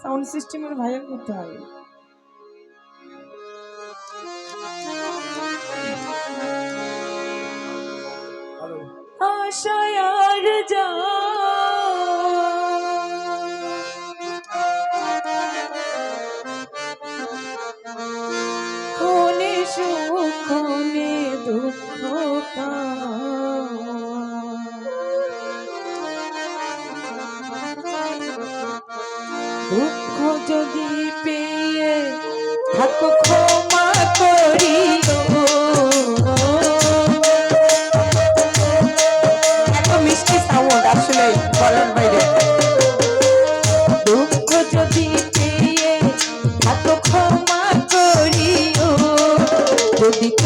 Sound সিস্টেমের ভাইয়া কোথায় হ্যালো আশায় আর যা কোনে সুখ কোনে দুঃখ দুঃখ যদি পেয়ে থাকো ক্ষমা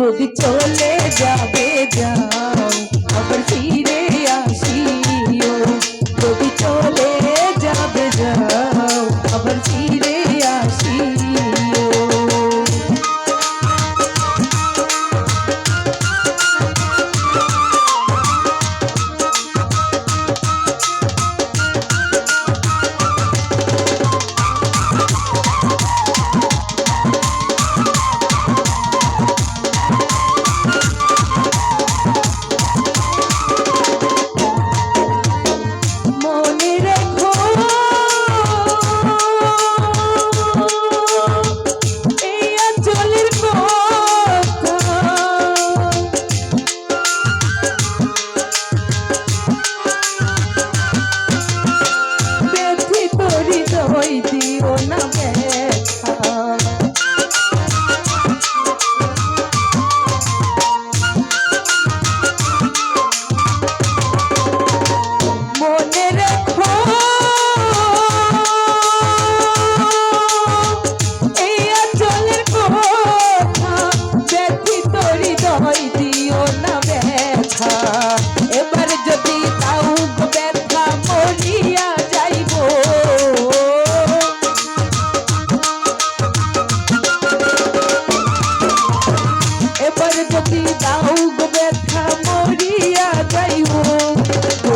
যদি চলে যাবে যাও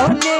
Tony.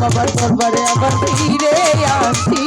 বাবার দরবারে আবার ফিরে আসি।